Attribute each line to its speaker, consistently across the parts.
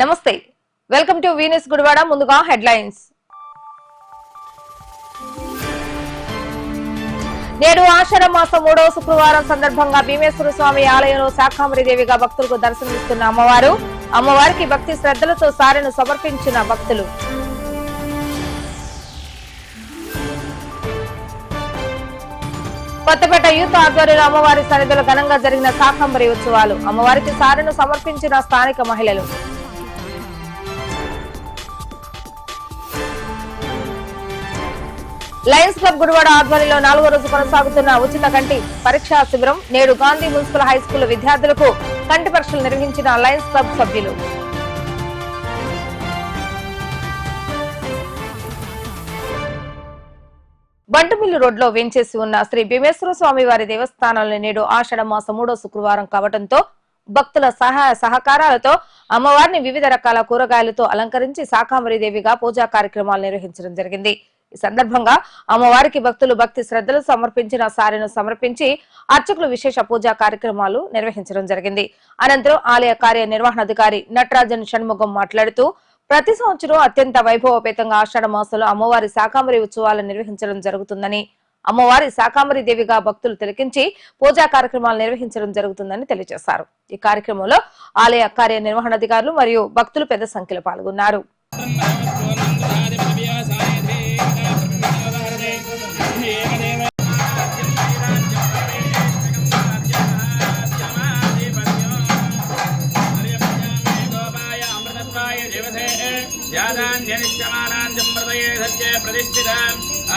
Speaker 1: నమస్తే. Welcome to Venus Gudivada ముందుగా headlines నేడు ఆషాఢ మాసం మూడవ శుక్రవారం సందర్భంగా భీమేశ్వర స్వామి ఆలయంలో శాఖామరి దేవిగా భక్తులకు దర్శనమిస్తున్న అమ్మవారు. అమ్మవారికి భక్తి శ్రద్ధలతో సారెను సమర్పించిన భక్తులు. కొత్తపేట యూత్ ఆధ్వర్యంలో అమ్మవారి సన్నిధిలో ఘనంగా జరిగిన శాకంబరి ఉత్సవాలు. అమ్మవారికి సారెను సమర్పించిన స్థానిక మహిళలు. లయన్స్ క్లబ్ గుడివాడ ఆధ్వర్యంలో నాలుగో రోజు కొనసాగుతున్న ఉచిత కంటి పరీక్షా శిబిరం నేడు గాంధీ మున్సిపల్ హై స్కూల్ విద్యార్థులకు కంటి పరీక్షలు నిర్వహించిన లయన్స్ క్లబ్ సభ్యులు. బంటుమిల్లు రోడ్లో వేంచేసి ఉన్న శ్రీ భీమేశ్వర స్వామి వారి దేవస్థానంలో నేడు ఆషాఢ మాసం మూడో శుక్రవారం కావడంతో భక్తుల సహాయ సహకారాలతో అమ్మవారిని వివిధ రకాల కూరగాయలతో అలంకరించి శాకాంబరి దేవిగా పూజా కార్యక్రమాలు నిర్వహించడం జరిగింది. ఈ సందర్భంగా అమ్మవారికి భక్తులు భక్తి శ్రద్ధలు సమర్పించిన సారెను సమర్పించి అర్చకులు విశేష పూజా కార్యక్రమాలు నిర్వహించడం జరిగింది. అనంతరం ఆలయ కార్యనిర్వహణాధికారి నటరాజన్ షణ్ముఖం మాట్లాడుతూ ప్రతి సంవత్సరం అత్యంత వైభవపేతంగా ఆషాఢ మాసంలో అమ్మవారి శాకాంబరి ఉత్సవాలను నిర్వహించడం జరుగుతుందని అమ్మవారి శాకాంబరి దేవిగా భక్తులు తిలకించి పూజా కార్యక్రమాలు నిర్వహించడం జరుగుతుందని తెలియజేశారు. ఈ కార్యక్రమంలో ఆలయ కార్యనిర్వహణాధికారులు మరియు భక్తులు పెద్ద సంఖ్యలో పాల్గొన్నారు.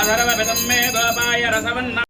Speaker 2: अधर्वभितम् मे गोपाय रसवन्न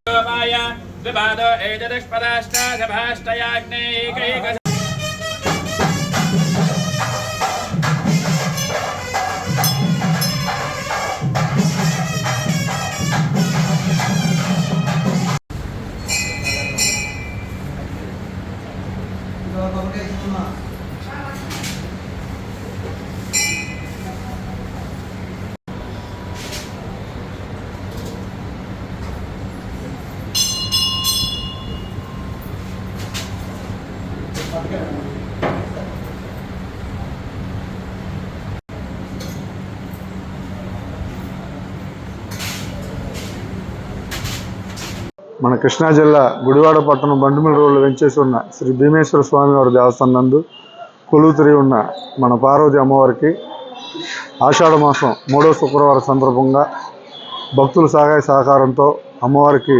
Speaker 3: మన కృష్ణా జిల్లా గుడివాడ పట్టణం బండుమిల్ రోడ్లు వెంచేసి ఉన్న శ్రీ భీమేశ్వర స్వామివారి దేవస్థానం నందు కొలువుతిరి ఉన్న మన పార్వతి అమ్మవారికి ఆషాఢ మాసం మూడో శుక్రవారం సందర్భంగా భక్తుల సహాయ సహకారంతో అమ్మవారికి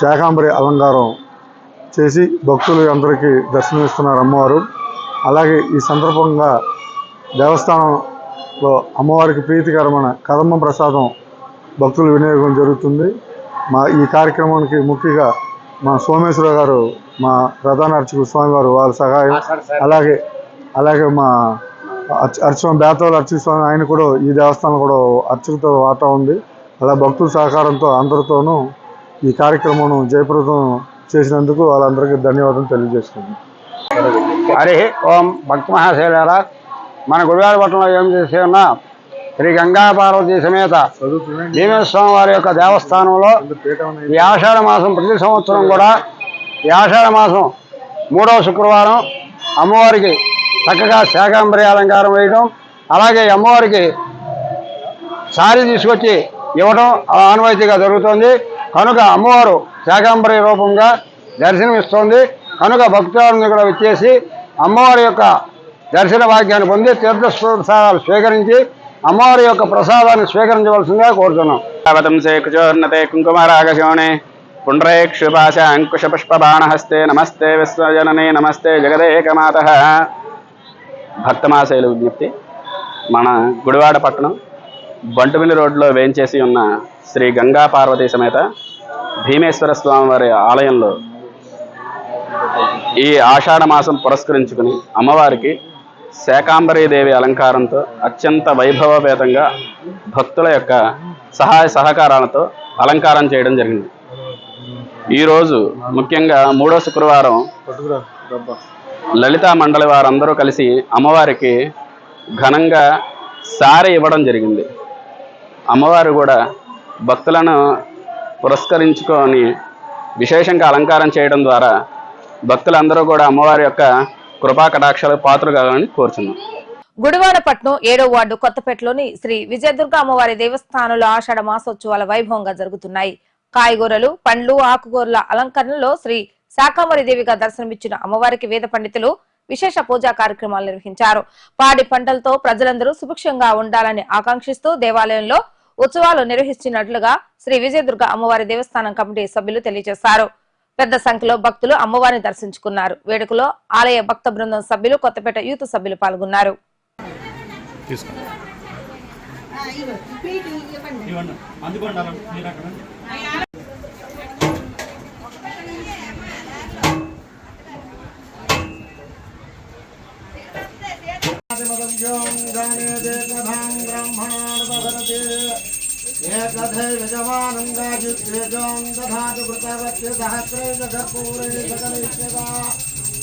Speaker 3: శాకాంబరి అలంకారం చేసి భక్తులు అందరికీ దర్శనమిస్తున్నారు అమ్మవారు. అలాగే ఈ సందర్భంగా దేవస్థానంలో అమ్మవారికి ప్రీతికరమైన కదమ్మ ప్రసాదం భక్తులు వినియోగం జరుగుతుంది. మా ఈ కార్యక్రమానికి ముఖ్యంగా మా సోమేశ్వర గారు మా ప్రధాన అర్చకుడు స్వామివారు వాళ్ళ సహాయం అలాగే అలాగే మా అర్చ అర్చన బేతవాళ్ళ అర్చక స్వామి ఆయన కూడా ఈ దేవస్థానం కూడా అర్చకుతో వాటా ఉంది. అలా భక్తుల సహకారంతో అందరితోనూ ఈ కార్యక్రమం జయప్రదం చేసినందుకు వాళ్ళందరికీ ధన్యవాదాలు తెలియజేసుకుంటున్నాను
Speaker 4: హరి ఓం భక్త మహాశైలారా మన గుడివాడ పట్టణంలో ఏం చేసి ఉన్న శ్రీ గంగాపార్వతి సమేత భీమేశ్వరం వారి యొక్క దేవస్థానంలో ఈ ఆషాఢ మాసం ప్రతి సంవత్సరం కూడా ఈ ఆషాఢ మాసం మూడవ శుక్రవారం అమ్మవారికి చక్కగా శాకాంబరి అలంకారం వేయడం అలాగే అమ్మవారికి సారీ తీసుకొచ్చి ఇవ్వడం ఆనవాయితీగా జరుగుతుంది. కనుక అమ్మవారు శాకాంబరి రూపంగా దర్శనమిస్తోంది. కనుక భక్తులను కూడా వచ్చేసి అమ్మవారి యొక్క దర్శన భాగ్యాన్ని పొంది తీర్థ స్వీకరించి అమ్మవారి యొక్క ప్రసాదాన్ని స్వీకరించవలసిందిగా కోరుతున్నాం.
Speaker 2: అవతంసే కుచోర్నతే కుంకుమారాగశోణే పుండ్రేక్షుపాశ అంకుశ పుష్పబాణహస్తే నమస్తే విశ్వజననే నమస్తే జగదేకమాత. భక్తమాశైలు విజ్ఞప్తి. మన గుడివాడ పట్టణం బంటుమిల్లి రోడ్లో వేంచేసి ఉన్న శ్రీ గంగా పార్వతీ సమేత భీమేశ్వర స్వామి వారి ఆలయంలో ఈ ఆషాఢ మాసం పురస్కరించుకుని అమ్మవారికి శాకాంబరీదేవి అలంకారంతో అత్యంత వైభవపేతంగా భక్తుల యొక్క సహాయ సహకారాలతో అలంకారం చేయడం జరిగింది. ఈరోజు ముఖ్యంగా మూడో శుక్రవారం లలితా మండలి వారందరూ కలిసి అమ్మవారికి ఘనంగా సారె ఇవ్వడం జరిగింది. అమ్మవారు కూడా భక్తులను పురస్కరించుకొని విశేషంగా అలంకారం చేయడం ద్వారా భక్తులందరూ కూడా అమ్మవారి యొక్క
Speaker 5: కృపా కటాక్షాలు పాత్రలు కావాలని కోరుచున్నాం.
Speaker 1: గుడివాడపట్నం ఏడో వార్డు కొత్తపేటలోని శ్రీ విజయదుర్గ అమ్మవారి దేవస్థానంలో ఆషాఢ మాసోత్సవాల వైభవంగా జరుగుతున్నాయి. కాయగూరలు పండ్లు ఆకుకూరల అలంకరణలో శ్రీ శాకాంబరి దేవిగా దర్శనమిచ్చిన అమ్మవారికి వేద పండితులు విశేష పూజా కార్యక్రమాలు నిర్వహించారు. పాడి పంటలతో ప్రజలందరూ సుభిక్షంగా ఉండాలని ఆకాంక్షిస్తూ దేవాలయంలో ఉత్సవాలు నిర్వహిస్తున్నట్లుగా శ్రీ విజయదుర్గ అమ్మవారి దేవస్థానం కమిటీ సభ్యులు తెలియజేశారు. పెద్ద సంఖ్యలో భక్తులు అమ్మవారిని దర్శించుకున్నారు. వేడుకలో ఆలయ భక్త బృందం సభ్యులు కొత్తపేట యూత్ సభ్యులు పాల్గొన్నారు.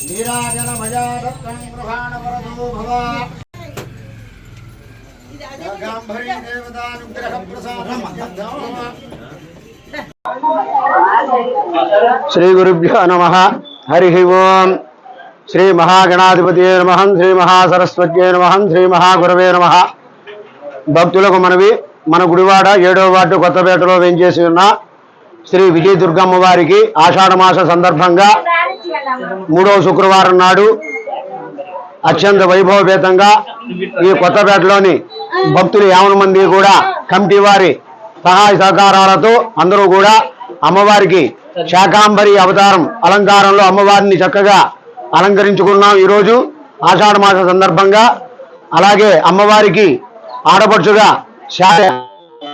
Speaker 6: నీరాజనమయాదత్తం గృహాణవరదో భవ గాంభరీ దేవతానుగ్రహ ప్రసాదం శ్రీ గురుభ్యో నమ హరి ఓం శ్రీ మహాగణాధిపతి నమ శ్రీ మహాసరస్వత్యే నమ శ్రీ మహాగురవే నమ భక్తులకు మనవి మన గుడివాడ ఏడో వార్డు కొత్తపేటలో వెంచేసి ఉన్న శ్రీ విజయ దుర్గమ్మ వారికి ఆషాఢ మాస సందర్భంగా మూడవ శుక్రవారం నాడు అత్యంత వైభవపేతంగా ఈ కొత్తపేటలోని భక్తులు యావన మంది కూడా కమిటీ వారి సహాయ సహకారాలతో అందరూ కూడా అమ్మవారికి శాకాంబరి అవతారం అలంకారంలో అమ్మవారిని చక్కగా అలంకరించుకున్నాం ఈరోజు ఆషాఢ మాస సందర్భంగా. అలాగే అమ్మవారికి ఆడపడుచుగా శా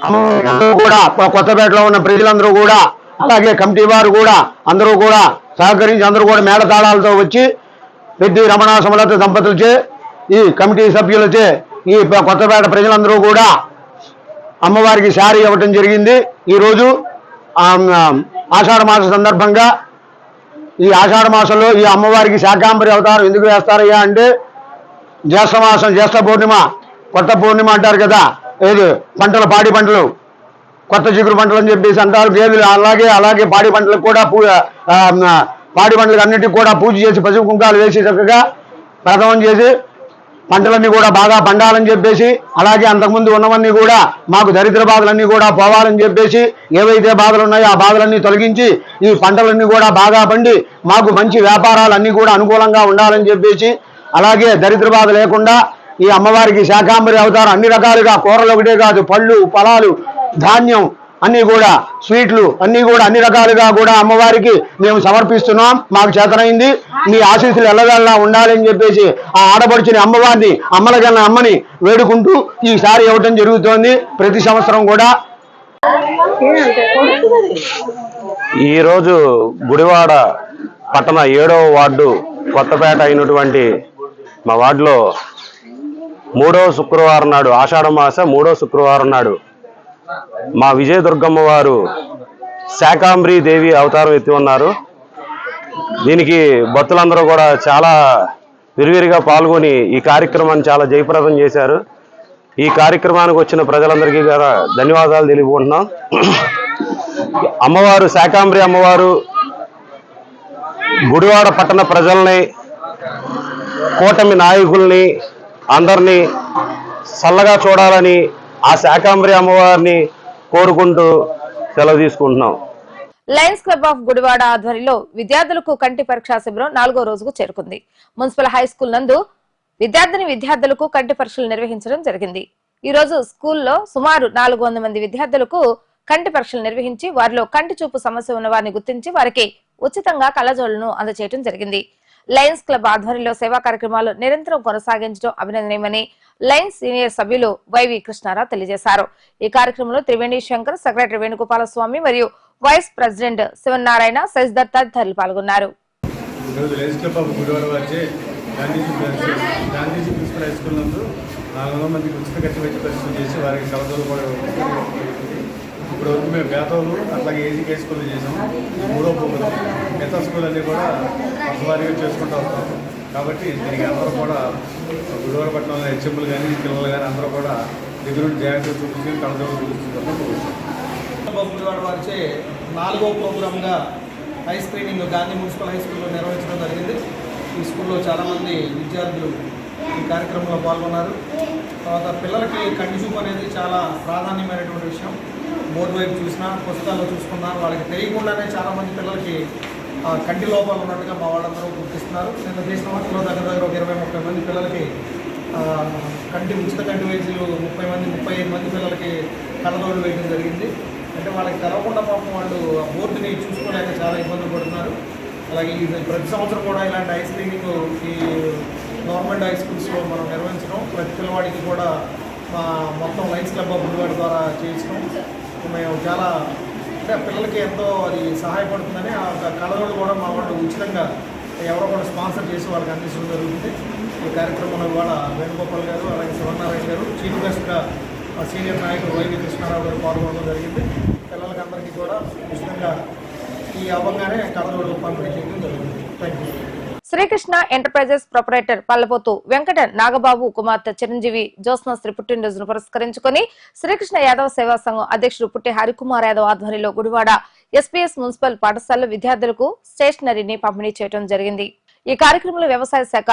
Speaker 6: అమ్మవారికి కూడా కొత్తపేటలో ఉన్న ప్రజలందరూ కూడా అలాగే కమిటీ వారు కూడా అందరూ కూడా సహకరించి అందరూ కూడా మేళతాళాలతో వచ్చి పెద్ది రమణ సమలత దంపతులచే ఈ కమిటీ సభ్యులచే ఈ కొత్తపేట ప్రజలందరూ కూడా అమ్మవారికి శారీ ఇవ్వటం జరిగింది. ఈరోజు ఆషాఢ మాస సందర్భంగా ఈ ఆషాఢ మాసంలో ఈ అమ్మవారికి శాకాంబరి అవతారం ఎందుకు వేస్తారయ్యా అంటే జ్యేష్ఠ మాసం జ్యేష్ఠ పూర్ణిమ కొత్త పూర్ణిమ అంటారు కదా ఏది? పంటలు పాడి పంటలు. కొత్త చిగురు పంటలు అని చెప్పేసి అంటారు. గేదెలు అలాగే అలాగే పాడి పంటలకు కూడా పూ పాడి పంటలకు అన్నిటికీ కూడా పూజ చేసి పసుపు కుంకాలు వేసి చక్కగా ప్రథమం చేసి పంటలన్నీ కూడా బాగా పండాలని చెప్పేసి అలాగే అంతకుముందు ఉన్నవన్నీ కూడా మాకు దరిద్ర బాధలన్నీ కూడా పోవాలని చెప్పేసి ఏవైతే బాధలు ఉన్నాయో ఆ బాధలన్నీ తొలగించి ఈ పంటలన్నీ కూడా బాగా పండి మాకు మంచి వ్యాపారాలు అన్నీ కూడా అనుకూలంగా ఉండాలని చెప్పేసి అలాగే దరిద్ర బాధ లేకుండా ఈ అమ్మవారికి శాకాంబరి అవతారం అన్ని రకాలుగా కూరలు ఒకటే కాదు పళ్ళు ఫలాలు ధాన్యం అన్ని కూడా స్వీట్లు అన్ని కూడా అన్ని రకాలుగా కూడా అమ్మవారికి మేము సమర్పిస్తున్నాం. మాకు చేతనైంది. మీ ఆశీస్సులు ఎల్లగల్లా ఉండాలని చెప్పేసి ఆ ఆడపడుచుని అమ్మవారిని అమ్మలగన్న అమ్మని వేడుకుంటూ ఈసారి ఇవ్వటం జరుగుతోంది. ప్రతి సంవత్సరం కూడా.
Speaker 5: ఈరోజు గుడివాడ పట్టణ ఏడవ వార్డు కొత్తపేట అయినటువంటి మా వార్డులో మూడవ శుక్రవారం నాడు ఆషాఢ మాస మూడవ శుక్రవారం నాడు మా విజయదుర్గమ్మ వారు శాకాంబరి దేవి అవతారం ఎత్తి ఉన్నారు. దీనికి భక్తులందరూ కూడా చాలా విరివిరిగా పాల్గొని ఈ కార్యక్రమాన్ని చాలా జయప్రదం చేశారు. ఈ కార్యక్రమానికి వచ్చిన ప్రజలందరికీ కూడా ధన్యవాదాలు తెలియకుంటున్నాం అమ్మవారు శాకాంబరి అమ్మవారు గుడివాడ పట్టణ ప్రజల్ని కూటమి నాయకుల్ని అందరినీ చల్లగా చూడాలని ఆ శాకాంబరి అమ్మవారిని కోరుకుంటూ సెలవు తీసుకుంటున్నాం.
Speaker 1: లయన్స్ క్లబ్ ఆఫ్ గుడివాడ ఆధ్వర్యంలో విద్యార్థులకు కంటి పరీక్షా శిబిరం నాలుగో రోజుకు చేరుకుంది. మున్సిపల్ హై స్కూల్ నందు విద్యార్థిని విద్యార్థులకు కంటి పరీక్షలు నిర్వహించడం జరిగింది. ఈ రోజు స్కూల్లో సుమారు నాలుగు మంది విద్యార్థులకు కంటి పరీక్షలు నిర్వహించి వారిలో కంటి చూపు సమస్య ఉన్న వారిని గుర్తించి వారికి ఉచితంగా కళ్ళజోళ్ళను అందజేయడం జరిగింది. లయన్స్ క్లబ్ ఆధ్వర్యంలో సేవా కార్యక్రమాలు నిరంతరం కొనసాగించడం అభినందనీయమని లయన్స్ సీనియర్ సభ్యులు వైవి కృష్ణారావు తెలియజేశారు. ఈ కార్యక్రమంలో త్రివేణి శంకర్ సెక్రటరీ వేణుగోపాల స్వామి మరియు వైస్ ప్రెసిడెంట్ శివనారాయణ శశిధర్ తదితరులు పాల్గొన్నారు.
Speaker 7: ఈరోజు గాంధీజీ ప్రిన్సిపల్ హై స్కూల్ నందు నాలుగు వందల మందికి ఉచిత ఖర్చు వైద్య పరీక్షలు చేసి వారికి కలదోలు కూడా ఇప్పుడు వరకు మేము బేతవులు అట్లాగే ఏజీ హై స్కూల్లో చేసాము మూడో ప్రోగ్రాం మిగతా స్కూల్ అన్నీ కూడా వారిగా చేసుకుంటూ వస్తాం. కాబట్టి దీనికి అందరూ కూడా గుడివాడపట్నంలో హెచ్ఎంలు కానీ పిల్లలు కానీ అందరూ కూడా దగ్గర జాగ్రత్త జాగ్రత్తగా చూపించి కలదోలు చూపించుకుంటాం
Speaker 8: బొమ్మడివాడ వారిచే నాలుగో ప్రోగ్రామ్గా eye screening Gandhi municipal high స్కూల్లో నిర్వహించడం జరిగింది.
Speaker 9: ఈ స్కూల్లో చాలామంది విద్యార్థులు ఈ కార్యక్రమంలో పాల్గొన్నారు. తర్వాత పిల్లలకి కంటి చూపు అనేది చాలా ప్రాధాన్యమైనటువంటి విషయం. బోర్డు వైపు చూసినా పుస్తకాల్లో చూసుకున్నా వాళ్ళకి తెలియకుండానే చాలామంది పిల్లలకి కంటి లోపాలు ఉన్నట్టుగా మా వాళ్ళందరూ గుర్తిస్తున్నారు. నిన్న చేసిన వాటిలో దగ్గర దగ్గర ఒక ఇరవై ముప్పై మంది పిల్లలకి కంటి ఉచిత కంటి వైద్యులు ముప్పై మంది ముప్పై ఐదు మంది పిల్లలకి కళ్ళదోళ్ళు వేయడం జరిగింది. అంటే వాళ్ళకి తెలవకుండా పాపం వాళ్ళు ఆ బోర్డుని చూసుకోలేక చాలా ఇబ్బందులు పడుతున్నారు. అలాగే ఇది ప్రతి సంవత్సరం కూడా ఇలాంటి ఐ స్క్రీనింగ్ ఈ గవర్నమెంట్ హై స్కూల్స్లో మనం నిర్వహించడం. ప్రతి పిల్లవాడికి కూడా మా మొత్తం లైన్స్ క్లబ్ ఆఫ్ గుడివాడ ద్వారా చేయించడం. మేము చాలా అంటే పిల్లలకి ఎంతో అది సహాయపడుతుందని ఆ కళలు కూడా మా వాళ్ళు ఉచితంగా ఎవరో కూడా స్పాన్సర్ చేసి వాళ్ళకి అందించడం జరుగుతుంది. ఈ కార్యక్రమంలో ఇవాళ వేణుగోపాల్ గారు అలాగే శివనారాయణ గారు చీఫ్ గెస్ట్గా సీనియర్ నాయకుడు వైవి కృష్ణారావు గారు పాల్గొనడం జరిగింది. పిల్లలకి అందరికీ కూడా ఉచితంగా ఈ అవ్వగానే కళలు పంపిణీ చేయడం జరుగుతుంది. Thank you
Speaker 1: Srikrishna enterprises proprietor Pallapothu Venkata Nagababu కుమార్తె చిరంజీవి జ్యోత్స్నశ్రీ పుట్టినరోజును పురస్కరించుకొని శ్రీకృష్ణ యాదవ సేవా సంఘం అధ్యక్షుడు పుట్టి హరికుమార్ యాదవ్ ఆధ్వర్యంలో గుడివాడ ఎస్పీఎస్ మున్సిపల్ పాఠశాలలో విద్యార్థులకు స్టేషనరీని పంపిణీ చేయడం జరిగింది. ఈ కార్యక్రమంలో వ్యవసాయ శాఖ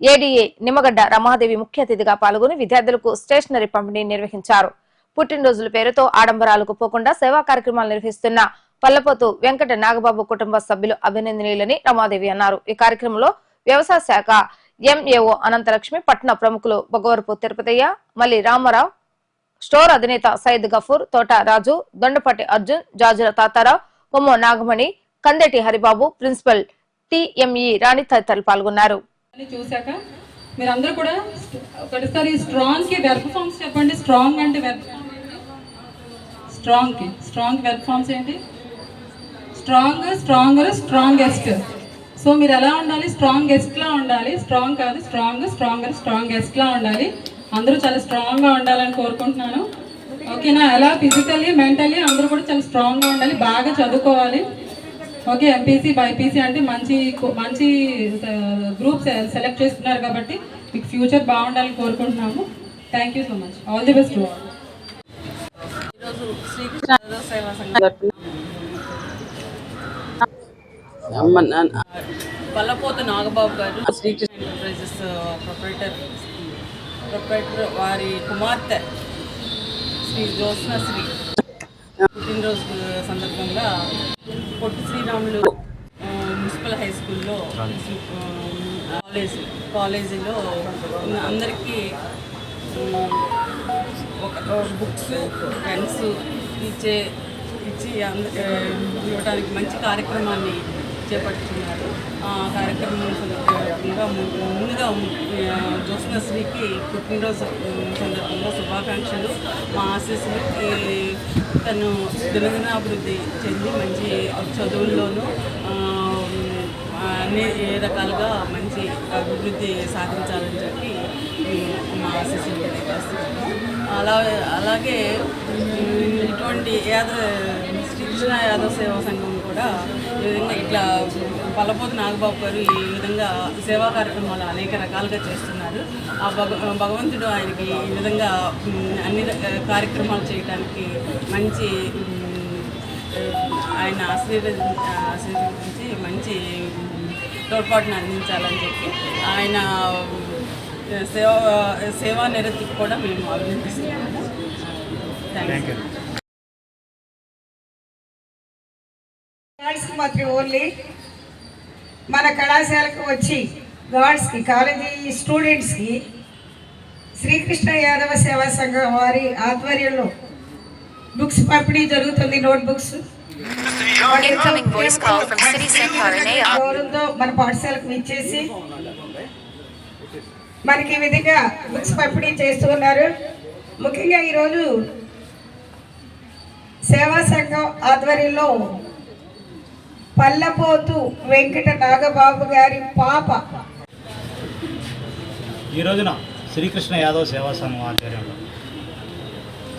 Speaker 1: ఏడీఏ నిమ్మగడ్డ రమాదేవి ముఖ్య అతిథిగా పాల్గొని విద్యార్థులకు స్టేషనరీ పంపిణీ నిర్వహించారు. పుట్టినరోజుల పేరుతో ఆడంబరాలకు పోకుండా సేవా కార్యక్రమాలు నిర్వహిస్తున్న పల్లపోతు వెంకట నాగబాబు కుటుంబ సభ్యులు అభినందనీయులని రమాదేవి అన్నారు. ఈ కార్యక్రమంలో వ్యవసాయ శాఖ ఎంఏఓ అనంతలక్ష్మి పట్టణ ప్రముఖులు బొగవరపు తిరుపతయ్య మల్లి రామారావు స్టోర్ అధినేత సయ్యద్ గఫూర్ తోట రాజు దొండపాటి అర్జున్ జాజుల తాతారావు కొమ్మో నాగమణి కందెటి హరిబాబు ప్రిన్సిపల్ టిఎంఈ రాణి తదితరులు పాల్గొన్నారు.
Speaker 10: చూశాక మీరందరూ కూడా ఒకటిసారి స్ట్రాంగ్కి వెర్బ్ చెప్పండి. స్ట్రాంగ్ అంటే వెర్బ్ స్ట్రాంగ్కి స్ట్రాంగ్ వెర్బ్ ఫార్మ్స్ ఏంటి? స్ట్రాంగ్ స్ట్రాంగర్ స్ట్రాంగెస్ట్ సో మీరు ఎలా ఉండాలి? స్ట్రాంగెస్ట్లా ఉండాలి. స్ట్రాంగ్ కాదు స్ట్రాంగ్ స్ట్రాంగర్ స్ట్రాంగెస్ట్లా ఉండాలి. అందరూ చాలా స్ట్రాంగ్గా ఉండాలని కోరుకుంటున్నాను. ఓకేనా? ఎలా ఫిజికల్లీ మెంటల్లీ అందరూ కూడా చాలా స్ట్రాంగ్గా ఉండాలి. బాగా చదువుకోవాలి. ఓకే ఎంపీసీ బైపీసీ అంటే మంచి మంచి గ్రూప్ సెలెక్ట్ చేసుకున్నారు కాబట్టి మీకు ఫ్యూచర్ బాగుండాలని కోరుకుంటున్నాము. Thank you so much all the best
Speaker 11: ఈరోజు శ్రీకృష్ణ సేవా సంఘం. పల్లపోతు నాగబాబు గారు శ్రీకృష్ణ ఎంటర్ప్రైజెస్ ప్రొపరేటర్ ప్రొపరేటర్ వారి కుమార్తె శ్రీ జ్యోత్స్న శ్రీ. పుట్టినరోజు సందర్భంగా Potti Sriramulu uh, municipal high స్కూల్లో uh, కాలేజ్ కాలేజీలో అందరికీ uh, ఒక బుక్స్ పెన్స్ ఇచ్చే ఇచ్చి అంద ఇవ్వడానికి మంచి కార్యక్రమాన్ని చేపట్టుతున్నారు ఆ కార్యక్రమం సందర్భంగా ముందుగా ఆ, జ్యోత్స్నశ్రీకి పుట్టినరోజు సందర్భంగా శుభాకాంక్షలు. మా ఆశీస్సులు. తను దినదినాభివృద్ధి చెంది మంచి చదువుల్లోనూ అన్ని అన్ని రకాలుగా మంచి అభివృద్ధి సాధించాలని చెప్పి మా ఆశీస్సులు అలా అలాగే ఇటువంటి యాదవ శ్రీకృష్ణ యాదవ సేవా సంఘం కూడా విధంగా ఇట్లా పల్లపోతు నాగబాబు గారు ఈ విధంగా సేవా కార్యక్రమాలు అనేక రకాలుగా చేస్తున్నారు. ఆ భగ భగవంతుడు ఆయనకి ఈ విధంగా అన్ని కార్యక్రమాలు చేయడానికి మంచి ఆయన ఆశీర్వది ఆశీర్వదించి మంచి తోడ్పాటును అందించాలని చెప్పి ఆయన సేవ సేవా నిరతికి కూడా మేము అభినందిస్తున్నాము. థ్యాంక్ యూ
Speaker 12: గార్డ్స్కి మాత్రం ఓన్లీ మన కళాశాలకు వచ్చి గార్డ్స్కి కాలేజీ స్టూడెంట్స్కి శ్రీకృష్ణ యాదవ సేవా సంఘం వారి ఆధ్వర్యంలో బుక్స్ పంపిణీ జరుగుతుంది నోట్ బుక్స్. గౌరవంతో మన పాఠశాలకు ఇచ్చేసి మనకి ఈ విధంగా బుక్స్ పంపిణీ చేస్తూ ఉన్నారు ముఖ్యంగా ఈరోజు సేవా సంఘం ఆధ్వర్యంలో పల్లపోతు వెంకట నాగబాబు గారి పాప.
Speaker 13: ఈ రోజున శ్రీకృష్ణ యాదవ్ సేవా సంఘం ఆధ్వర్యంలో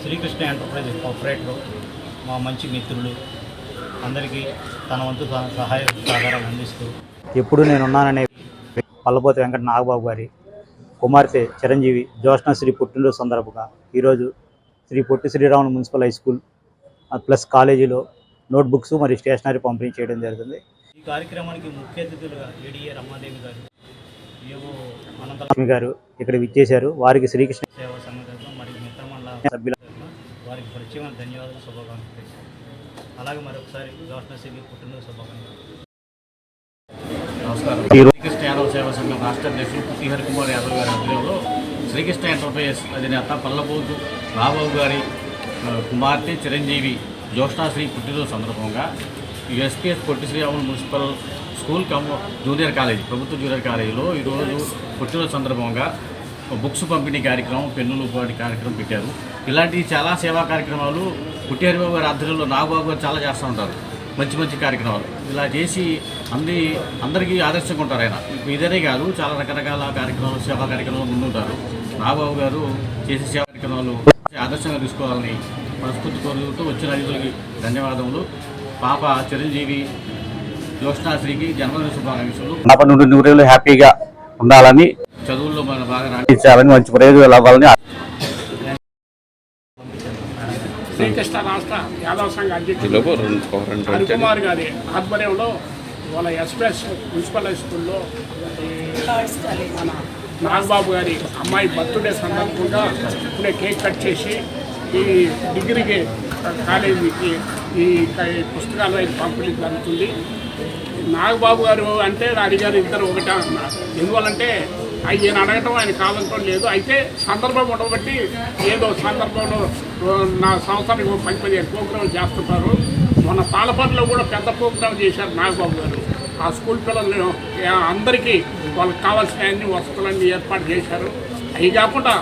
Speaker 13: శ్రీకృష్ణ ఎంటర్ప్రైజ్ కోఆపరేటర్ మా మంచి మిత్రులు అందరికీ తన వంతు సహాయ సహకారాలు అందిస్తూ ఎప్పుడు నేనున్నాననే పల్లపోతి వెంకట నాగబాబు గారి కుమార్తె చిరంజీవి జ్యోష్ణశ్రీ పుట్టినరోజు సందర్భంగా ఈరోజు Sri Potti Sriramulu municipal high school plus కాలేజీలో నోట్బుక్స్ మరియు స్టేషనరీ పంపిణీ చేయడం జరుగుతుంది. ఈ కార్యక్రమానికి ముఖ్య అతిథులుగా ఏడీఏ రమాదేవి గారు ఏవో అనంతలక్ష్మి గారు ఇక్కడ విచ్చేశారు. వారికి శ్రీకృష్ణ సేవా సంఘం మరియు మిత్రమండల సభ్యుల వారికి ప్రత్యేకమైన ధన్యవాదాలు శుభాకాంక్షలు. అలాగే మరొకసారి జోష్ణశ్రీ పుట్టినరోజు శుభాకాంక్షలు.
Speaker 14: నమస్కారం. శ్రీకృష్ణ యాదవ్ సేవా సంఘం రాష్ట్ర అధ్యక్షులు పుట్టిహరి కుమార్ యాదవ్ గారి ఆధ్వర్యంలో శ్రీకృష్ణ ఎంటర్ప్రైజెస్ అధినేత పల్లబోతు రాబాబు గారి కుమార్తె చిరంజీవి జ్యోష్ణాశ్రీ పుట్టినరోజు సందర్భంగా SPS Potti Sriramulu municipal school cum junior college ప్రభుత్వ జూనియర్ కాలేజీలో ఈరోజు పుట్టినరోజు సందర్భంగా బుక్స్ పంపిణీ కార్యక్రమం పెన్నులు పాటి కార్యక్రమం పెట్టారు. ఇలాంటి చాలా సేవా కార్యక్రమాలు పుట్టి హరిబాబు గారి ఆధ్వర్యంలో నాగబాబు గారు చాలా చేస్తూ ఉంటారు. మంచి మంచి కార్యక్రమాలు. ఇలా చేసి అందరి అందరికీ ఆదర్శంగా ఉంటారు ఆయన. ఇదనే కాదు చాలా రకరకాల కార్యక్రమాలు సేవా కార్యక్రమాలు ముందుంటారు. నాగబాబు గారు చేసే సేవా కార్యక్రమాలు ఆదర్శంగా తీసుకోవాలని మనస్ఫూర్తి కోరుతూ వచ్చిన అతిథులకి ధన్యవాదములు. పాప చిరంజీవి జ్యోష్ణాశ్రీకి జన్మదిన శుభాకాంక్షలు.
Speaker 13: పాప నుండి నూరేళ్ళు హ్యాపీగా ఉండాలని
Speaker 14: చదువుల్లో మన బాగా రాణి
Speaker 13: ఇచ్చాలని మంచి ప్రయోజనాలు అవ్వాలని
Speaker 15: శ్రీకృష్ణ రాష్ట్ర యాదవ సంఘ హరికుమార్ గారి ఆధ్వర్యంలో వాళ్ళ ఎస్ప్రెస్ మున్సిపల్ హై స్కూల్లో మన నాగబాబు గారి అమ్మాయి బర్త్డే సందర్భంగా ఇప్పుడే కేక్ కట్ చేసి ఈ డిగ్రీకి కాలేజీకి ఈ పుస్తకాలు పంపిణీ జరుగుతుంది. నాగబాబు గారు అంటే అడిగారు ఇద్దరు ఒకటే అన్నారు. ఎందువల్లంటే ఆయన అడగటం ఆయన కాదనుకోవడం లేదు. అయితే సందర్భం ఉండబట్టి ఏదో సందర్భంలో నా సంవత్సరానికి పది పదిహేను ప్రోగ్రాం చేస్తుంటారు. మన తాళపల్లిలో కూడా పెద్ద ప్రోగ్రాం చేశారు నాగబాబు గారు. ఆ స్కూల్ పిల్లలు అందరికీ వాళ్ళకి కావాల్సిన అన్ని వసతులన్నీ ఏర్పాటు చేశారు. అవి కాకుండా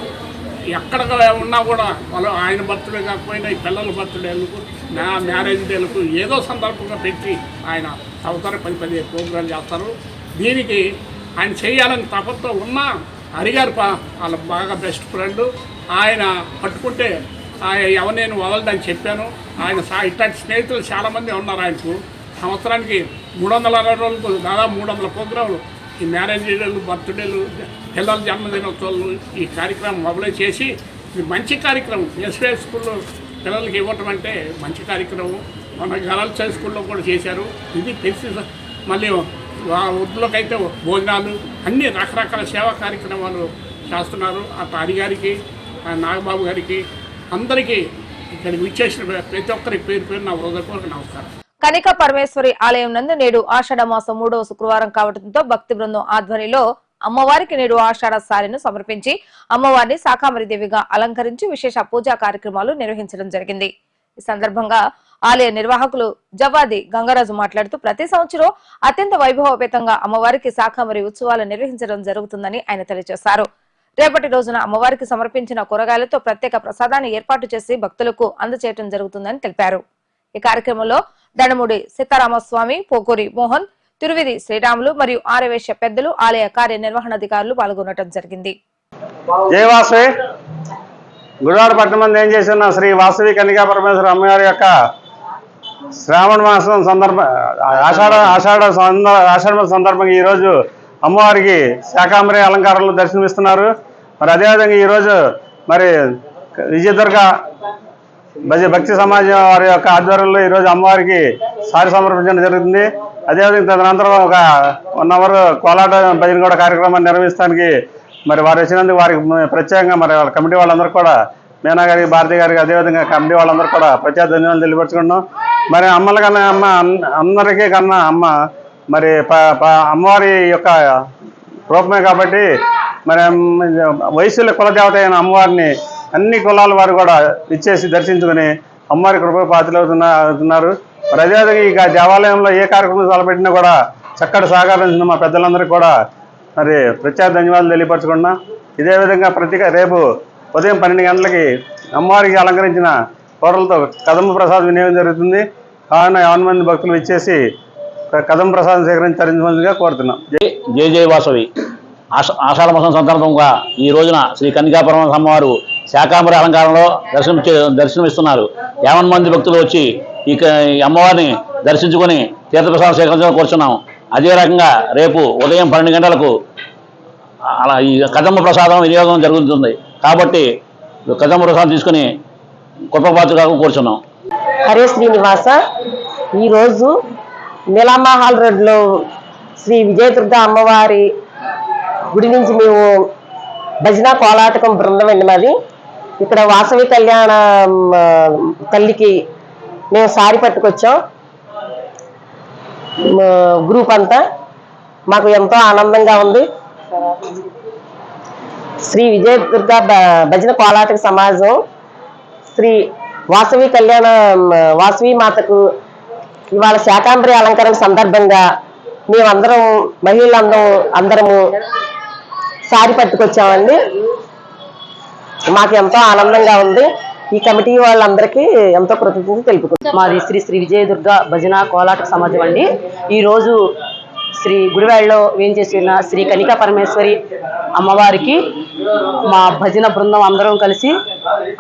Speaker 15: ఎక్కడ ఉన్నా కూడా వాళ్ళు ఆయన బర్త్డే కాకపోయినా ఈ పిల్లల బర్త్డేలకు నా మ్యారేజ్ డేలకు ఏదో సందర్భంగా పెట్టి ఆయన సంవత్సరం పది పది ప్రోగ్రాం చేస్తారు. దీనికి ఆయన చేయాలని తపంతో ఉన్నా అడిగారు పా వాళ్ళ బాగా బెస్ట్ ఫ్రెండ్ ఆయన పట్టుకుంటే ఆయన ఎవరినేను వదలదని చెప్పాను. ఆయన సా ఇట్లాంటి స్నేహితులు చాలామంది ఉన్నారు ఆయనకు. సంవత్సరానికి మూడు వందల అరవై రోజులకు దాదాపు మూడు వందల ప్రోగ్రాములు ఈ మ్యారేజ్ డేలు బర్త్డేలు పిల్లల జన్మదినోత్సవాలు ఈ కార్యక్రమం మొదలు చేసి ఇది మంచి కార్యక్రమం. ఎస్వే స్కూల్లో పిల్లలకి ఇవ్వటం అంటే మంచి కార్యక్రమం. మన గర్ల్స్ హై స్కూల్లో కూడా చేశారు. ఇది తెలిసి మళ్ళీ వృద్ధులకైతే భోజనాలు అన్ని రకరకాల సేవా కార్యక్రమాలు చేస్తున్నారు. అటు హరి గారికి ఆ నాగబాబు గారికి అందరికీ ఇక్కడికి విచ్చేసిన ప్రతి ఒక్కరికి పేరు పేరు నా హృదయపూర్వక నమస్కారం.
Speaker 1: కనిక పరమేశ్వరి ఆలయం నందు నేడు ఆషాఢ మాసం మూడవ శుక్రవారం కావడంతో భక్తి బృందం ఆధ్వర్యంలో అమ్మవారికి నేడు ఆషాఢ సారిను సమర్పించి అమ్మవారిని శాకామరి దేవిగా అలంకరించి విశేష పూజా కార్యక్రమాలు నిర్వహించడం జరిగింది. ఈ సందర్భంగా ఆలయ నిర్వాహకులు జవాది గంగరాజు మాట్లాడుతూ ప్రతి సంవత్సరం అత్యంత వైభవపేతంగా అమ్మవారికి శాకామరి ఉత్సవాలు నిర్వహించడం జరుగుతుందని ఆయన తెలియజేశారు. రేపటి రోజున అమ్మవారికి సమర్పించిన కూరగాయలతో ప్రత్యేక ప్రసాదాన్ని ఏర్పాటు చేసి భక్తులకు అందజేయడం జరుగుతుందని తెలిపారు. ఈ కార్యక్రమంలో దండముడి సీతారామస్వామి పోకూరి మోహన్ తిరువిధి శ్రీరాములు మరియు ఆరవేశ పెద్దలు ఆలయ కార్యనిర్వహణాధికారులు పాల్గొనడం జరిగింది.
Speaker 5: జై వాసవి. పట్టణం ఏం చేసిన శ్రీ వాసవి కన్నికా పరమేశ్వర అమ్మవారి యొక్క శ్రావణ మాసం సందర్భ ఆషాఢ ఆషాఢ ఆషాఢ సందర్భంగా ఈరోజు అమ్మవారికి శాకాంబరి అలంకారంలో దర్శనమిస్తున్నారు. మరి అదేవిధంగా ఈరోజు మరి విజయదుర్గ భజ భక్తి సమాజం వారి యొక్క ఆధ్వర్యంలో ఈరోజు అమ్మవారికి సారి సమర్పించడం జరుగుతుంది. అదేవిధంగా తదనంతరం ఒక వన్ అవర్ కోలాట భజన కూడా కార్యక్రమాన్ని నిర్వహిస్తానికి మరి వారు వచ్చినందుకు వారికి ప్రత్యేకంగా మరి వాళ్ళ కమిటీ వాళ్ళందరూ కూడా మీనా గారికి భారతి గారికి అదేవిధంగా కమిటీ వాళ్ళందరూ కూడా ప్రత్యేక ధన్యవాదాలు తెలియపరుచుకున్నాం మరి అమ్మల కన్నా అమ్మ అందరికీ కన్నా అమ్మ మరి ప- అమ్మవారి యొక్క రూపమే కాబట్టి మరి వయసుల కులదేవత అయిన అమ్మవారిని అన్ని కులాల వారు కూడా ఇచ్చేసి దర్శించుకుని అమ్మవారి కృప పాత్రలు అవుతున్నారు. మరి అదేవిధంగా దేవాలయంలో ఏ కార్యక్రమం తలపెట్టినా కూడా చక్కటి సహకరించిన మా పెద్దలందరికీ కూడా మరి ప్రత్యేక ధన్యవాదాలు తెలియపరచుకున్నా ఇదే విధంగా ప్రతి రేపు ఉదయం పన్నెండు గంటలకి అమ్మవారికి అలంకరించిన కూరలతో కదమ్మ ప్రసాద్ వినియోగం జరుగుతుంది. కావున యావన్ మంది భక్తులు ఇచ్చేసి కదం ప్రసాదం సేకరించి తరించవలసిందిగా కోరుతున్నాం.
Speaker 16: జై జై వాసవి. ఆష ఆషాఢ మాసం సందర్భంగా ఈ రోజున శ్రీ కన్నికాపురం అమ్మవారు శాకాంబర అలంకారంలో దర్శనం చే- దర్శనమిస్తున్నారు. యావన్ మంది భక్తులు వచ్చి ఈ ఈ అమ్మవారిని దర్శించుకొని తీర్థప్రసాదం సేకరించడం కోరుచున్నాం. అదే రకంగా రేపు ఉదయం పన్నెండు గంటలకు అలా ఈ కదమ్మ ప్రసాదం వినియోగం జరుగుతుంది. కాబట్టి కదమ్మ ప్రసాదం తీసుకుని కృపపాత్రగా కోరుచున్నాం.
Speaker 17: హరే శ్రీనివాస. ఈరోజు నీలామహాల్ రోడ్లో శ్రీ విజయదుర్గ అమ్మవారి గుడి నుంచి మేము భజన కోలాటకం బృందం అండి మాది. ఇక్కడ వాసవి కళ్యాణ తల్లికి మేము సారి పట్టుకొచ్చాం. గ్రూప్ అంతా మాకు ఎంతో ఆనందంగా ఉంది. శ్రీ విజయదుర్గ భ- భజన కోలాటక సమాజం శ్రీ వాసవి కళ్యాణ వాసవి మాతకు ఇవాళ శాకాంబరి అలంకరణ సందర్భంగా మేమందరం మహిళలందరం అందరము సారి పట్టుకొచ్చామండి. మాకు ఎంతో ఆనందంగా ఉంది. ఈ కమిటీ వాళ్ళందరికీ ఎంతో కృతజ్ఞత తెలుపుకుంటాం
Speaker 18: మాది శ్రీ శ్రీ విజయదుర్గ భజన కోలాట సమాజం అండి. ఈరోజు శ్రీ గుడివాడలో చేసిన శ్రీ కనికా పరమేశ్వరి అమ్మవారికి మా భజన బృందం అందరం కలిసి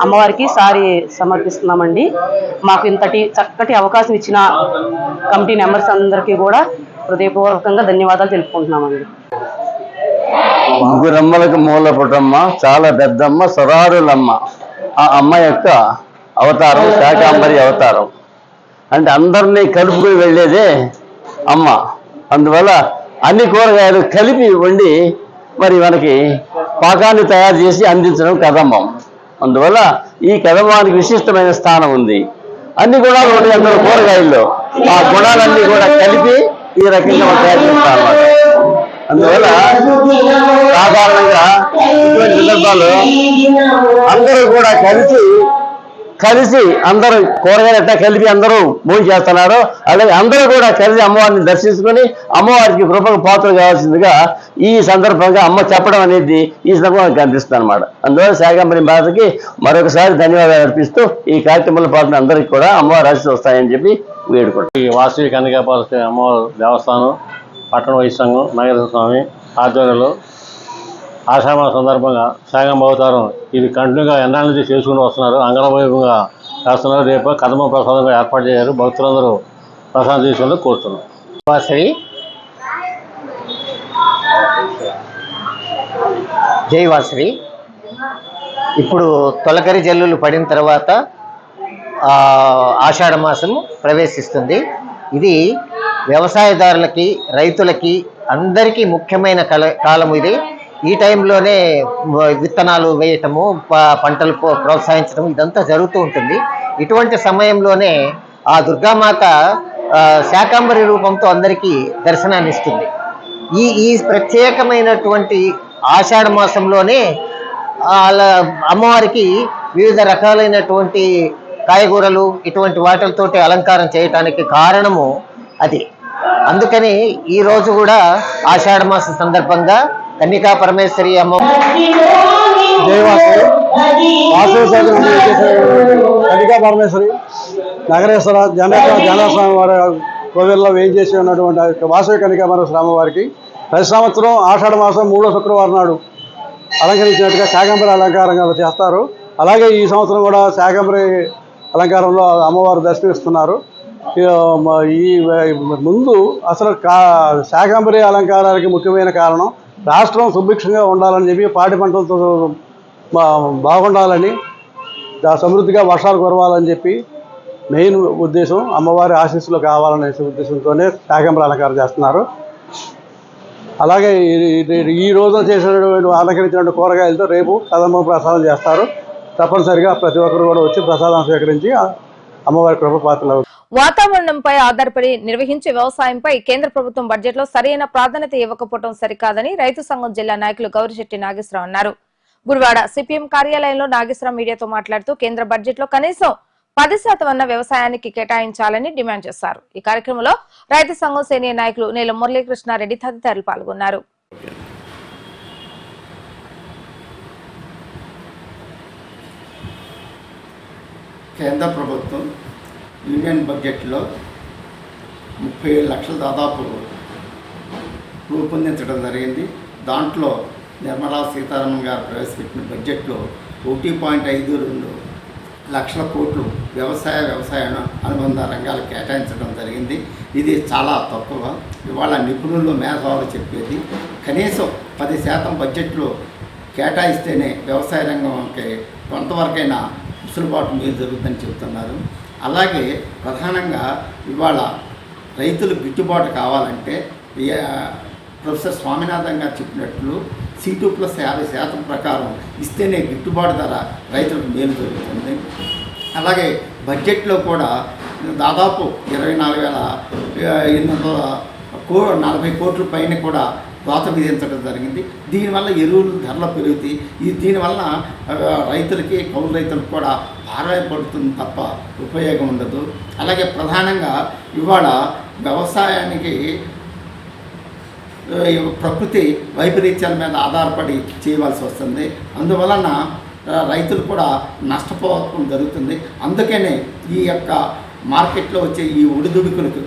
Speaker 18: అమ్మవారికి సారి సమర్పిస్తున్నామండి. మాకు ఇంతటి చక్కటి అవకాశం ఇచ్చిన కమిటీ మెంబర్స్ అందరికీ కూడా హృదయపూర్వకంగా ధన్యవాదాలు తెలుపుకుంటున్నామండి.
Speaker 19: ముగ్గురమ్మలకు మూల పుటమ్మ చాలా పెద్దమ్మ సురారులమ్మ. ఆ అమ్మ యొక్క అవతారం శాకాంబరి అవతారం. అంటే అందరినీ కలుపుకుని వెళ్ళేదే అమ్మ. అందువల్ల అన్ని కూరగాయలు కలిపి వండి మరి మనకి పాకాన్ని తయారు చేసి అందించడం కదమ్మం అందువల్ల ఈ కదమ్మానికి విశిష్టమైన స్థానం ఉంది. అన్ని గుణాలు ఉన్నాయి అందులో కూరగాయల్లో. ఆ గుణాలన్నీ కూడా కలిపి ఈ రకంగా తయారు చేస్తాం అన్నమాట. అందువల్ల సాధారణంగా ఇటువంటి సందర్భాలు అందరూ కూడా కలిసి కలిసి అందరూ కూరగాయలు ఎట్లా కలిపి అందరూ భోజనం చేస్తున్నారు అలాగే అందరూ కూడా కలిసి అమ్మవారిని దర్శించుకొని అమ్మవారికి కృపకు పాత్ర కావాల్సిందిగా ఈ సందర్భంగా అమ్మ చెప్పడం అనేది ఈ సందర్భంగా కనిపిస్తుంది అనమాట అందువల్ల శాకంబరి భారతకి మరొకసారి ధన్యవాదాలు అర్పిస్తూ ఈ కార్యక్రమంలో పాల్గొన్న అందరికీ కూడా అమ్మవారి రాసి వస్తాయని చెప్పి వేడుకుంటాం
Speaker 16: ఈ వాసవి కనకాపాల అమ్మవారి దేవస్థానం పట్టణ వైద్య సంఘం నగర స్వామి ఆధ్వర్యంలో ఆషాఢ సందర్భంగా సాగం అవతారం ఇది కంటిన్యూగా ఎన్నాళ్ళ నుంచి చేసుకుంటూ వస్తున్నారు. అంగనవైభవంగా చేస్తున్నారు రేపు కదమ ప్రసాదంగా ఏర్పాటు చేశారు భక్తులందరూ ప్రసాదం తీసుకుని కోరుతున్నాం.
Speaker 20: శ్రీ జై వాసవి. ఇప్పుడు తొలకరి జల్లులు పడిన తర్వాత ఆషాఢ మాసం ప్రవేశిస్తుంది. ఇది వ్యవసాయదారులకి రైతులకి అందరికీ ముఖ్యమైన కల కాలం ఇది. ఈ టైంలోనే విత్తనాలు వేయటము పంటలు ప్రోత్సహించడం ఇదంతా జరుగుతూ ఉంటుంది. ఇటువంటి సమయంలోనే ఆ దుర్గామాత శాకాంబరి రూపంతో అందరికీ దర్శనాన్ని ఇస్తుంది. ఈ ఈ ప్రత్యేకమైనటువంటి ఆషాఢ మాసంలోనే అలా అమ్మవారికి వివిధ రకాలైనటువంటి కాయగూరలు ఇటువంటి వాటితోటి అలంకారం చేయటానికి కారణము అది. అందుకని ఈ రోజు కూడా ఆషాఢ మాసం సందర్భంగా కన్నికా పరమేశ్వరి అమ్మ
Speaker 3: జయవాసు వాసవి కనికా పరమేశ్వరి నగరేశ్వర జనక జనస్వామి వారి కోవిల్లో వేయించేసి ఉన్నటువంటి వాసవి కన్నికా పరమేశ్వర అమ్మవారికి ప్రతి సంవత్సరం ఆషాఢ మాసం మూడో శుక్రవారం నాడు అలంకరించినట్టుగా శాకంబరి అలంకారంగా చేస్తారు. అలాగే ఈ సంవత్సరం కూడా శాకంబరి అలంకారంలో అమ్మవారు దర్శనమిస్తున్నారు. ఈ, ముందు అసలు కా శాకంబరి అలంకారానికి ముఖ్యమైన కారణం రాష్ట్రం సుభిక్షంగా ఉండాలని చెప్పి పాడి పంటలతో బాగుండాలని సమృద్ధిగా వర్షాలు కురవాలని చెప్పి మెయిన్ ఉద్దేశం అమ్మవారి ఆశీస్సులు కావాలనే ఉద్దేశంతోనే శాకంబరి అలంకారం చేస్తున్నారు. అలాగే ఈ- రోజున చేసినటువంటి అలంకరించినటువంటి కూరగాయలతో రేపు కదమ్మ ప్రసాదం చేస్తారు. తప్పనిసరిగా ప్రతి ఒక్కరు కూడా వచ్చి ప్రసాదం స్వీకరించి అమ్మవారి కృప పాత్రలు
Speaker 1: వాతావరణంపై ఆధారపడి నిర్వహించే వ్యవసాయంపై కేంద్ర ప్రభుత్వం బడ్జెట్లో సరైన ప్రాధాన్యత ఇవ్వకపోవడం సరికాదని రైతు సంఘం జిల్లా నాయకులు గౌరిశెట్టి నాగేశ్వరరావు అన్నారు. గురువాడ సిపిఎం కార్యాలయంలో నాగేశ్వరరావు మీడియాతో మాట్లాడుతూ కేంద్ర బడ్జెట్లో కనీసం పది శాతం అన్న వ్యవసాయానికి కేటాయించాలని డిమాండ్ చేశారు. ఈ కార్యక్రమంలో రైతు సంఘం సీనియర్ నాయకులు నేల మురళీకృష్ణారెడ్డి తదితరులు పాల్గొన్నారు.
Speaker 21: కేంద్ర ప్రభుత్వం యూనియన్ బడ్జెట్లో ముప్పై ఏడు లక్షలు దాదాపు రూపొందించడం జరిగింది. దాంట్లో నిర్మలా సీతారామన్ గారు ప్రవేశపెట్టిన బడ్జెట్లో ఒకటి పాయింట్ ఐదు రెండు లక్షల కోట్లు వ్యవసాయ వ్యవసాయ అనుబంధ రంగాలు కేటాయించడం జరిగింది. ఇది చాలా తక్కువ. ఇవాళ నిపుణులు మేధావులు చెప్పేది కనీసం పది శాతం బడ్జెట్లో కేటాయిస్తేనే వ్యవసాయ రంగంకి కొంతవరకైనా ఉసులుబాటు మీరు జరుగుతుందని చెబుతున్నారు అలాగే ప్రధానంగా ఇవాళ రైతులు గిట్టుబాటు కావాలంటే ప్రొఫెసర్ స్వామినాథన్ గారు చెప్పినట్లు సి టూ ప్లస్ యాభై శాతం ప్రకారం ఇస్తేనే గిట్టుబాటు ధర రైతులకు మేలు జరుగుతుంది. అలాగే బడ్జెట్లో కూడా దాదాపు ఇరవై నాలుగు వేల ఎనిమిది వందల కో నలభై కోట్ల పైన కూడా కోత విధించడం జరిగింది. దీనివల్ల ఎరువులు ధరలు పెరుగుతాయి. ఈ దీనివల్ల రైతులకి కౌలు రైతులకు కూడా భారం పడుతుంది తప్ప ఉపయోగం ఉండదు. అలాగే ప్రధానంగా ఇవాళ వ్యవసాయానికి ప్రకృతి వైపరీత్యాల మీద ఆధారపడి చేయవలసి వస్తుంది. అందువలన రైతులు కూడా నష్టపోవడం జరుగుతుంది. అందుకనే ఈ యొక్క మార్కెట్లో వచ్చే ఈ ఒడిదుడుకులకు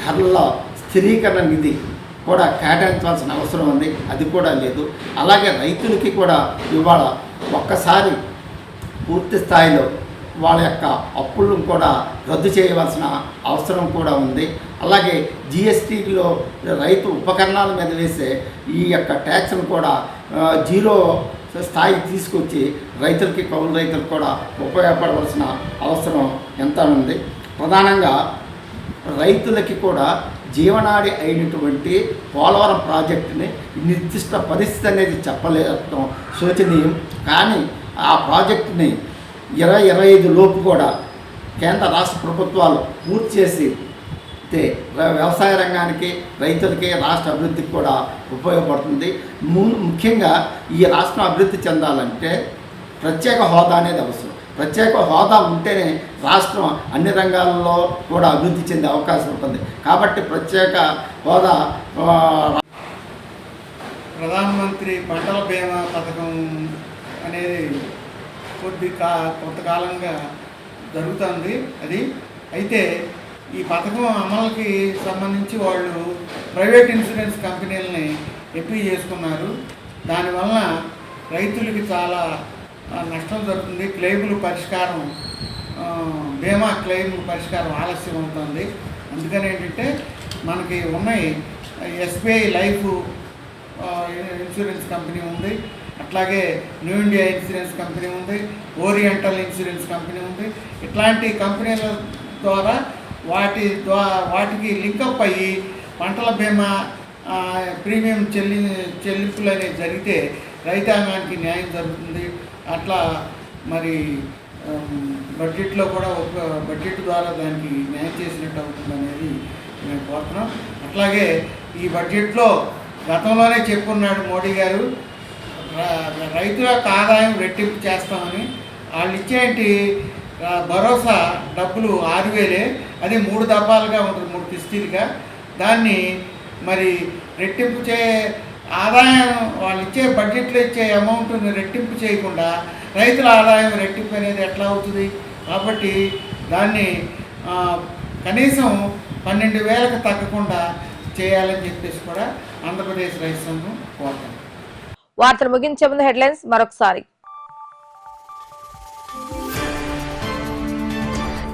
Speaker 21: ధరల స్థిరీకరణ నిధి కూడా కేటాయించవలసిన అవసరం ఉంది. అది కూడా లేదు. అలాగే రైతులకి కూడా ఇవాళ ఒక్కసారి పూర్తి స్థాయిలో వాళ్ళ యొక్క అప్పులను కూడా రద్దు చేయవలసిన అవసరం కూడా ఉంది. అలాగే జిఎస్టీలో రైతు ఉపకరణాల మీద వేసే ఈ యొక్క ట్యాక్స్ను కూడా జీరో స్థాయి తీసుకొచ్చి రైతులకి కౌలు రైతులకు కూడా ఉపయోగపడవలసిన అవసరం ఎంత ఉంది. ప్రధానంగా రైతులకి కూడా జీవనాడి అయినటువంటి పోలవరం ప్రాజెక్టుని నిర్దిష్ట పరిస్థితి అనేది చెప్పలేటం శోచనీయం. కానీ ఆ ప్రాజెక్టుని ఇరవై ఇరవై ఐదు లోపు కూడా కేంద్ర రాష్ట్ర ప్రభుత్వాలు పూర్తి చేసి వ్యవసాయ రంగానికి రైతులకి రాష్ట్ర అభివృద్ధికి కూడా ఉపయోగపడుతుంది. ముఖ్యంగా ఈ రాష్ట్రం అభివృద్ధి చెందాలంటే ప్రత్యేక హోదా అనేది అవసరం. ప్రత్యేక హోదా ఉంటేనే రాష్ట్రం అన్ని రంగాల్లో కూడా అభివృద్ధి చెందే అవకాశం ఉంటుంది. కాబట్టి ప్రత్యేక హోదా
Speaker 8: ప్రధానమంత్రి పంటల బీమా పథకం అనేది కొద్ది కా కొంతకాలంగా జరుగుతుంది అది. అయితే ఈ పథకం అమలుకి సంబంధించి వాళ్ళు ప్రైవేట్ ఇన్సూరెన్స్ కంపెనీలని ఎంపిక చేసుకున్నారు. దానివల్ల రైతులకి చాలా నష్టం జరుగుతుంది. క్లెయిములు పరిష్కారం బీమా క్లెయిములు పరిష్కారం ఆలస్యం అవుతుంది. అందుకని ఏంటంటే మనకి ఉన్నాయి. ఎస్బీఐ లైఫ్ ఇన్సూరెన్స్ కంపెనీ ఉంది. అట్లాగే న్యూ ఇండియా ఇన్సూరెన్స్ కంపెనీ ఉంది ఓరియంటల్ ఇన్సూరెన్స్ కంపెనీ ఉంది. ఇట్లాంటి కంపెనీల ద్వారా వాటి ద్వారా వాటికి లింకప్ అయ్యి పంటల బీమా ప్రీమియం చెల్లి చెల్లింపులు అనేవి జరిగితే రైతాంగానికి న్యాయం జరుగుతుంది. అట్లా మరి బడ్జెట్లో కూడా ఒక బడ్జెట్ ద్వారా దానికి న్యాయం చేసినట్టు అవుతుంది అనేది మేము కోరుతున్నాం. అట్లాగే ఈ బడ్జెట్లో గతంలోనే చెప్పుకున్నాడు మోడీ గారు రైతుల యొక్క ఆదాయం రెట్టింపు చేస్తామని వాళ్ళు ఇచ్చేంటి భరోసా డబ్బులు ఆరు వేలే అది మూడు దఫాలుగా ఉంటుంది మూడు కిస్తీలుగా దాన్ని మరి రెట్టింపు చే ఆదాయం వాళ్ళు ఇచ్చే బడ్జెట్లో ఇచ్చే అమౌంట్ని రెట్టింపు చేయకుండా రైతుల ఆదాయం రెట్టింపు అనేది ఎట్లా అవుతుంది? కాబట్టి దాన్ని కనీసం పన్నెండు వేలకు తగ్గకుండా చేయాలని చెప్పేసి కూడా ఆంధ్రప్రదేశ్ రైతు సంఘం కోరుతాం
Speaker 1: వార్తలు ముగించే ముందు హెడ్లైన్స్ మరొకసారి.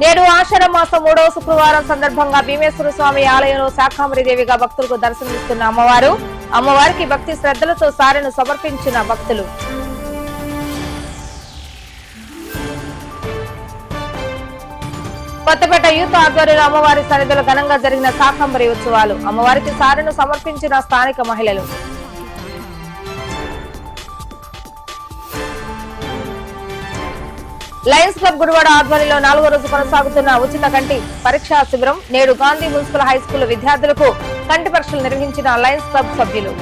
Speaker 1: నేడు ఆషాఢ మాసం మూడవ శుక్రవారం సందర్భంగా భీమేశ్వర స్వామి ఆలయంలో శాఖాంబరి దేవిగా భక్తులకు దర్శనమిస్తున్న అమ్మవారు అమ్మవారికి భక్తి శ్రద్ధలతో సారెను సమర్పించిన భక్తులు. కొత్తపేట యూత్ ఆధ్వర్యంలో అమ్మవారి సన్నిధిలో ఘనంగా జరిగిన శాకంబరి ఉత్సవాలు. అమ్మవారికి సారెను సమర్పించిన స్థానిక మహిళలు. లయన్స్ క్లబ్ గుడివాడ ఆధ్వర్యంలో నాలుగో రోజు కొనసాగుతున్న ఉచిత కంటి పరీక్షా శిబిరం నేడు గాంధీ మున్సిపల్ హై స్కూల్ విద్యార్థులకు కంటి పరీక్షలు నిర్వహించిన లయన్స్ క్లబ్ సభ్యులు.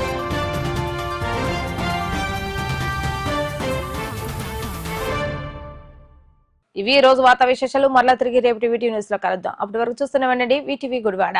Speaker 1: ఇవి రోజు వార్తా విశేషాలు. మరలా తిరిగి రేపు టీవీ న్యూస్లో కలుద్దాం. అప్పటి వరకు చూస్తున్నామండి వీటీవీ గుడివాడ.